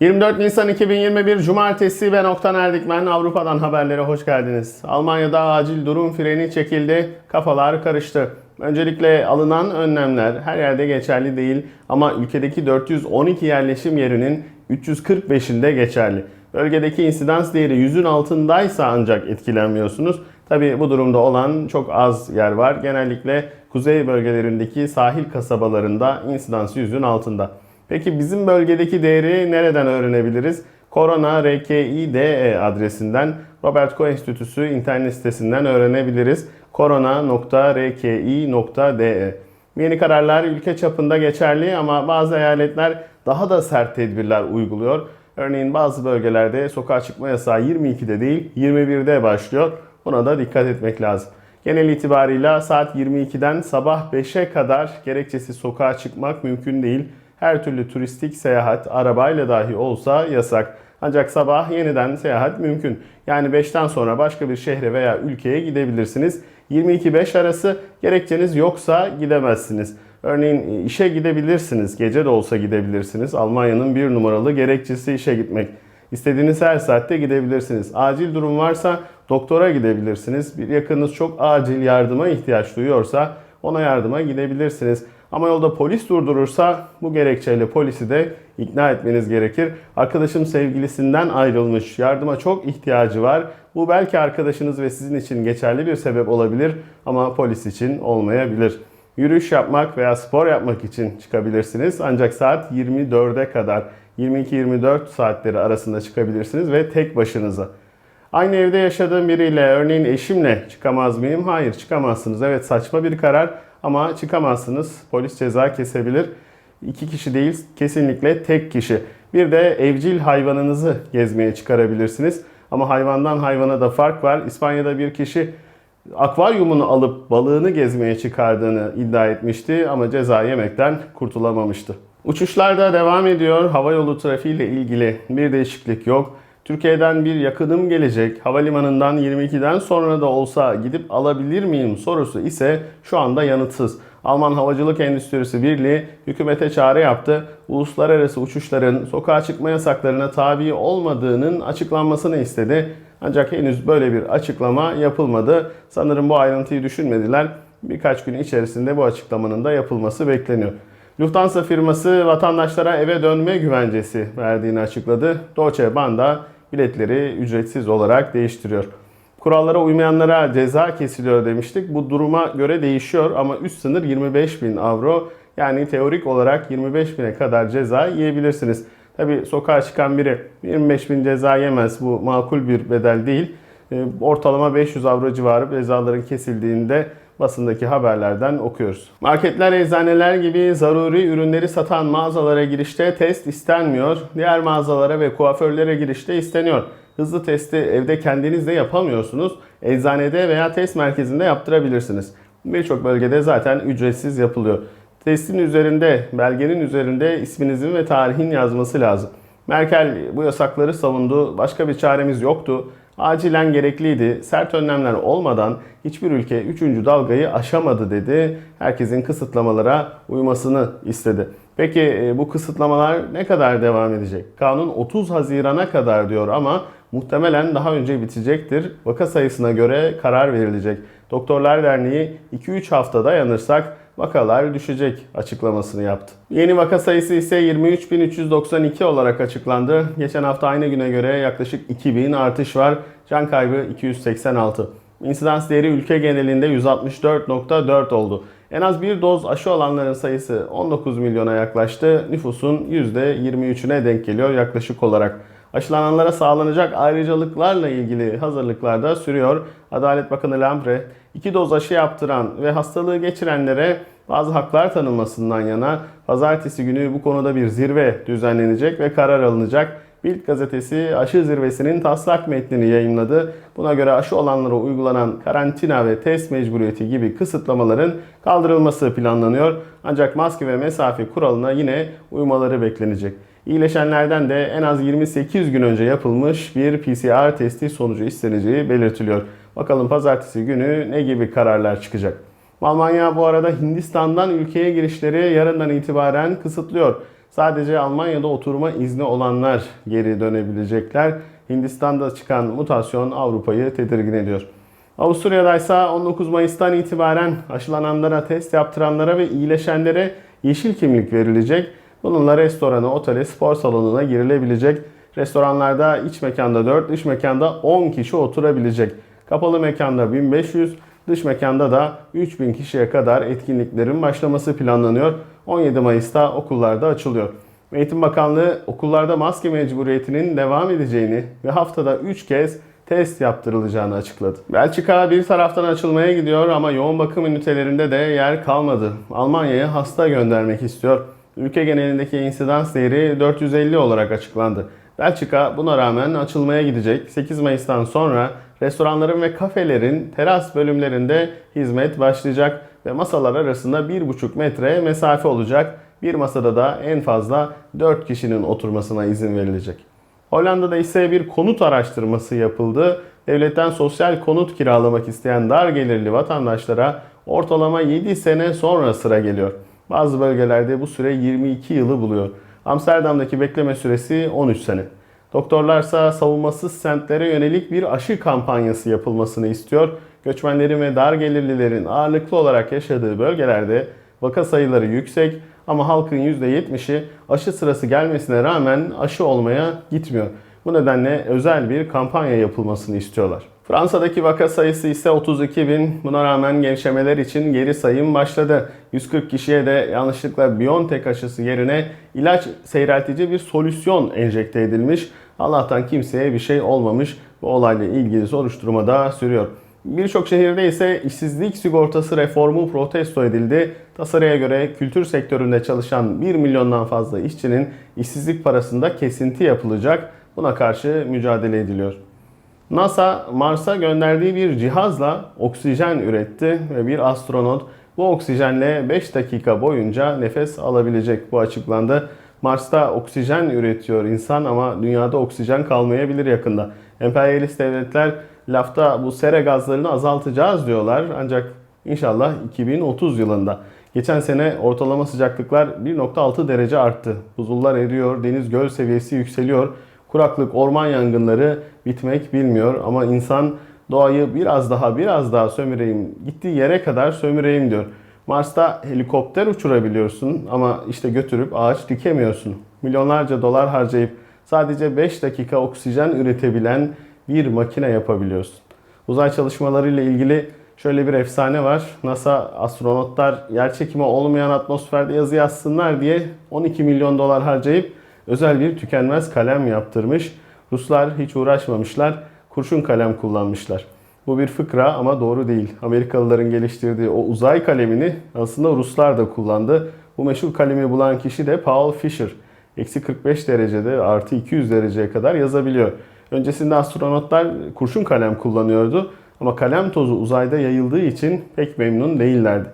24 Nisan 2021 Cumartesi ben Oktan Erdikmen Avrupa'dan haberlere hoş geldiniz. Almanya'da acil durum freni çekildi, kafalar karıştı. Öncelikle alınan önlemler her yerde geçerli değil ama ülkedeki 412 yerleşim yerinin 345'inde geçerli. Bölgedeki insidans değeri 100'ün altındaysa ancak etkilenmiyorsunuz. Tabi bu durumda olan çok az yer var. Genellikle kuzey bölgelerindeki sahil kasabalarında insidans 100'ün altında. Peki bizim bölgedeki değeri nereden öğrenebiliriz? Korona RKİDE adresinden Robert Koch Enstitüsü internet sitesinden öğrenebiliriz. korona.rki.de Yeni kararlar ülke çapında geçerli ama bazı eyaletler daha da sert tedbirler uyguluyor. Örneğin bazı bölgelerde sokağa çıkma yasağı 22'de değil 21'de başlıyor. Buna da dikkat etmek lazım. Genel itibarıyla saat 22'den sabah 5'e kadar gerekçesi sokağa çıkmak mümkün değil. Her türlü turistik seyahat arabayla dahi olsa yasak. Ancak sabah yeniden seyahat mümkün. Yani 5'ten sonra başka bir şehre veya ülkeye gidebilirsiniz. 22-5 arası gerekçeniz yoksa gidemezsiniz. Örneğin işe gidebilirsiniz, gece de olsa gidebilirsiniz. Almanya'nın bir numaralı gerekçesi işe gitmek. İstediğiniz her saatte gidebilirsiniz. Acil durum varsa doktora gidebilirsiniz. Bir yakınınız çok acil yardıma ihtiyaç duyuyorsa ona yardıma gidebilirsiniz. Ama yolda polis durdurursa bu gerekçeyle polisi de ikna etmeniz gerekir. Arkadaşım sevgilisinden ayrılmış, yardıma çok ihtiyacı var. Bu belki arkadaşınız ve sizin için geçerli bir sebep olabilir ama polis için olmayabilir. Yürüyüş yapmak veya spor yapmak için çıkabilirsiniz. Ancak saat 24'e kadar 22-24 saatleri arasında çıkabilirsiniz ve tek başınıza. Aynı evde yaşadığım biriyle, örneğin eşimle çıkamaz mıyım? Hayır, çıkamazsınız. Evet, saçma bir karar ama çıkamazsınız. Polis ceza kesebilir. İki kişi değil, kesinlikle tek kişi. Bir de evcil hayvanınızı gezmeye çıkarabilirsiniz. Ama hayvandan hayvana da fark var. İspanya'da bir kişi akvaryumunu alıp balığını gezmeye çıkardığını iddia etmişti ama ceza yemekten kurtulamamıştı. Uçuşlar da devam ediyor. Hava yolu trafiğiyle ilgili bir değişiklik yok. Türkiye'den bir yakınım gelecek. Havalimanından 22'den sonra da olsa gidip alabilir miyim sorusu ise şu anda yanıtsız. Alman Havacılık Endüstrisi Birliği hükümete çağrı yaptı. Uluslararası uçuşların sokağa çıkma yasaklarına tabi olmadığının açıklanmasını istedi. Ancak henüz böyle bir açıklama yapılmadı. Sanırım bu ayrıntıyı düşünmediler. Birkaç gün içerisinde bu açıklamanın da yapılması bekleniyor. Lufthansa firması vatandaşlara eve dönme güvencesi verdiğini açıkladı. Deutsche Bahn da biletleri ücretsiz olarak değiştiriyor. Kurallara uymayanlara ceza kesiliyor demiştik. Bu duruma göre değişiyor ama üst sınır 25 bin avro. Yani teorik olarak 25 bine kadar ceza yiyebilirsiniz. Tabi sokağa çıkan biri 25 bin ceza yemez. Bu makul bir bedel değil. E, Ortalama 500 avro civarı cezaların kesildiğinde basındaki haberlerden okuyoruz. Marketler, eczaneler gibi zaruri ürünleri satan mağazalara girişte test istenmiyor. Diğer mağazalara ve kuaförlere girişte isteniyor. Hızlı testi evde kendiniz de yapamıyorsunuz. Eczanede veya test merkezinde yaptırabilirsiniz. Birçok bölgede zaten ücretsiz yapılıyor. Testin üzerinde, belgenin üzerinde isminizin ve tarihin yazması lazım. Merkel bu yasakları savundu. Başka bir çaremiz yoktu. Acilen gerekliydi. Sert önlemler olmadan hiçbir ülke 3. dalgayı aşamadı dedi. Herkesin kısıtlamalara uymasını istedi. Peki e, bu kısıtlamalar ne kadar devam edecek? Kanun 30 Haziran'a kadar diyor ama muhtemelen daha önce bitecektir. Vaka sayısına göre karar verilecek. Doktorlar Derneği 2-3 hafta dayanırsak vakalar düşecek açıklamasını yaptı. Yeni vaka sayısı ise 23.392 olarak açıklandı. Geçen hafta aynı güne göre yaklaşık 2000 artış var. Can kaybı 286. İnsidans değeri ülke genelinde 164.4 oldu. En az bir doz aşı olanların sayısı 19 milyona yaklaştı. Nüfusun %23'üne denk geliyor yaklaşık olarak. Aşılananlara sağlanacak ayrıcalıklarla ilgili hazırlıklar da sürüyor. Adalet Bakanı Lambre, iki doz aşı yaptıran ve hastalığı geçirenlere bazı haklar tanınmasından yana pazartesi günü bu konuda bir zirve düzenlenecek ve karar alınacak. Bild gazetesi aşı zirvesinin taslak metnini yayınladı. Buna göre aşı olanlara uygulanan karantina ve test mecburiyeti gibi kısıtlamaların kaldırılması planlanıyor. Ancak maske ve mesafe kuralına yine uymaları beklenecek. İyileşenlerden de en az 28 gün önce yapılmış bir PCR testi sonucu isteneceği belirtiliyor. Bakalım pazartesi günü ne gibi kararlar çıkacak. Almanya bu arada Hindistan'dan ülkeye girişleri yarından itibaren kısıtlıyor. Sadece Almanya'da oturma izni olanlar geri dönebilecekler. Hindistan'da çıkan mutasyon Avrupa'yı tedirgin ediyor. Avusturya'da ise 19 Mayıs'tan itibaren aşılananlara, test yaptıranlara ve iyileşenlere yeşil kimlik verilecek. Bununla restorana, otele, spor salonuna girilebilecek. Restoranlarda iç mekanda 4, dış mekanda 10 kişi oturabilecek. Kapalı mekanda 1500, dış mekanda da 3000 kişiye kadar etkinliklerin başlaması planlanıyor. 17 Mayıs'ta okullarda açılıyor. Eğitim Bakanlığı okullarda maske mecburiyetinin devam edeceğini ve haftada 3 kez test yaptırılacağını açıkladı. Belçika bir taraftan açılmaya gidiyor ama yoğun bakım ünitelerinde de yer kalmadı. Almanya'ya hasta göndermek istiyor. Ülke genelindeki insidans değeri 450 olarak açıklandı. Belçika buna rağmen açılmaya gidecek. 8 Mayıs'tan sonra restoranların ve kafelerin teras bölümlerinde hizmet başlayacak ve masalar arasında 1,5 metre mesafe olacak. Bir masada da en fazla 4 kişinin oturmasına izin verilecek. Hollanda'da ise bir konut araştırması yapıldı. Devletten sosyal konut kiralamak isteyen dar gelirli vatandaşlara ortalama 7 sene sonra sıra geliyor. Bazı bölgelerde bu süre 22 yılı buluyor. Amsterdam'daki bekleme süresi 13 sene. Doktorlarsa savunmasız semtlere yönelik bir aşı kampanyası yapılmasını istiyor. Göçmenlerin ve dar gelirlilerin ağırlıklı olarak yaşadığı bölgelerde vaka sayıları yüksek ama halkın %70'i aşı sırası gelmesine rağmen aşı olmaya gitmiyor. Bu nedenle özel bir kampanya yapılmasını istiyorlar. Fransa'daki vaka sayısı ise 32 bin. Buna rağmen gevşemeler için geri sayım başladı. 140 kişiye de yanlışlıkla BioNTech aşısı yerine ilaç seyreltici bir solüsyon enjekte edilmiş. Allah'tan kimseye bir şey olmamış. Bu olayla ilgili soruşturma da sürüyor. Birçok şehirde ise işsizlik sigortası reformu protesto edildi. Tasarıya göre kültür sektöründe çalışan 1 milyondan fazla işçinin işsizlik parasında kesinti yapılacak. Buna karşı mücadele ediliyor. NASA Mars'a gönderdiği bir cihazla oksijen üretti ve bir astronot bu oksijenle 5 dakika boyunca nefes alabilecek. Bu açıklandı. Mars'ta oksijen üretiyor insan ama dünyada oksijen kalmayabilir yakında. Emperyalist devletler lafta bu sera gazlarını azaltacağız diyorlar ancak inşallah 2030 yılında. Geçen sene ortalama sıcaklıklar 1.6 derece arttı. Buzullar eriyor, deniz göl seviyesi yükseliyor. Kuraklık, orman yangınları bitmek bilmiyor ama insan doğayı biraz daha biraz daha sömüreyim, gittiği yere kadar sömüreyim diyor. Mars'ta helikopter uçurabiliyorsun ama işte götürüp ağaç dikemiyorsun. Milyonlarca dolar harcayıp sadece 5 dakika oksijen üretebilen bir makine yapabiliyorsun. Uzay çalışmalarıyla ilgili şöyle bir efsane var. NASA astronotlar yer çekimi olmayan atmosferde yazı yazsınlar diye 12 milyon dolar harcayıp özel bir tükenmez kalem yaptırmış. Ruslar hiç uğraşmamışlar. Kurşun kalem kullanmışlar. Bu bir fıkra ama doğru değil. Amerikalıların geliştirdiği o uzay kalemini aslında Ruslar da kullandı. Bu meşhur kalemi bulan kişi de Paul Fisher. Eksi 45 derecede artı 200 dereceye kadar yazabiliyor. Öncesinde astronotlar kurşun kalem kullanıyordu ama kalem tozu uzayda yayıldığı için pek memnun değillerdi.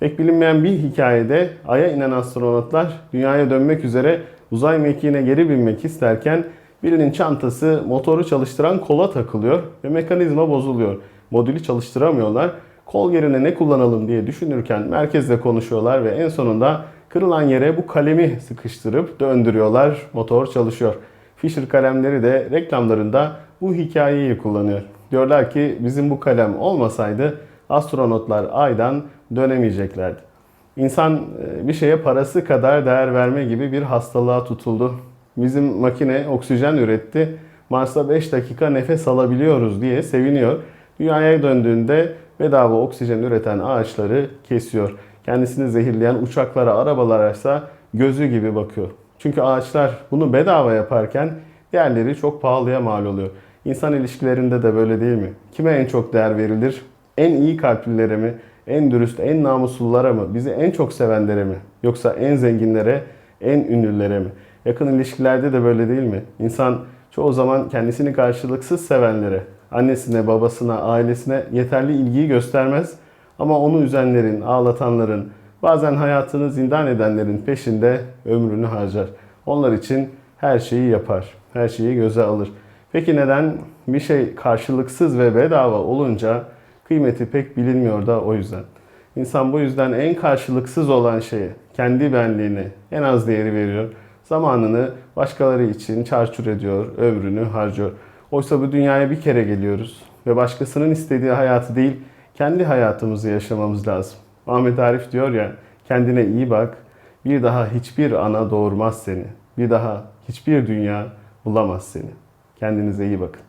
Pek bilinmeyen bir hikayede Ay'a inen astronotlar dünyaya dönmek üzere uzay mekiğine geri binmek isterken birinin çantası motoru çalıştıran kola takılıyor ve mekanizma bozuluyor. Modülü çalıştıramıyorlar. Kol yerine ne kullanalım diye düşünürken merkezle konuşuyorlar ve en sonunda kırılan yere bu kalemi sıkıştırıp döndürüyorlar. Motor çalışıyor. Fisher kalemleri de reklamlarında bu hikayeyi kullanıyor. Diyorlar ki bizim bu kalem olmasaydı astronotlar aydan dönemeyeceklerdi. İnsan e, bir şeye parası kadar değer verme gibi bir hastalığa tutuldu. Bizim makine oksijen üretti. Mars'ta 5 dakika nefes alabiliyoruz diye seviniyor. Dünyaya döndüğünde bedava oksijen üreten ağaçları kesiyor. Kendisini zehirleyen uçaklara, arabalara ise gözü gibi bakıyor. Çünkü ağaçlar bunu bedava yaparken diğerleri çok pahalıya mal oluyor. İnsan ilişkilerinde de böyle değil mi? Kime en çok değer verilir? En iyi kalplilere mi? En dürüst, en namuslulara mı? Bizi en çok sevenlere mi? Yoksa en zenginlere, en ünlülere mi? Yakın ilişkilerde de böyle değil mi? İnsan çoğu zaman kendisini karşılıksız sevenlere, annesine, babasına, ailesine yeterli ilgiyi göstermez. Ama onu üzenlerin, ağlatanların, bazen hayatını zindan edenlerin peşinde ömrünü harcar. Onlar için her şeyi yapar, her şeyi göze alır. Peki neden bir şey karşılıksız ve bedava olunca kıymeti pek bilinmiyor da o yüzden. İnsan bu yüzden en karşılıksız olan şeye, kendi benliğine en az değeri veriyor. zamanını başkaları için çarçur ediyor, ömrünü harcıyor. Oysa bu dünyaya bir kere geliyoruz ve başkasının istediği hayatı değil, kendi hayatımızı yaşamamız lazım. Ahmet Arif diyor ya, kendine iyi bak, bir daha hiçbir ana doğurmaz seni. Bir daha hiçbir dünya bulamaz seni. Kendinize iyi bakın.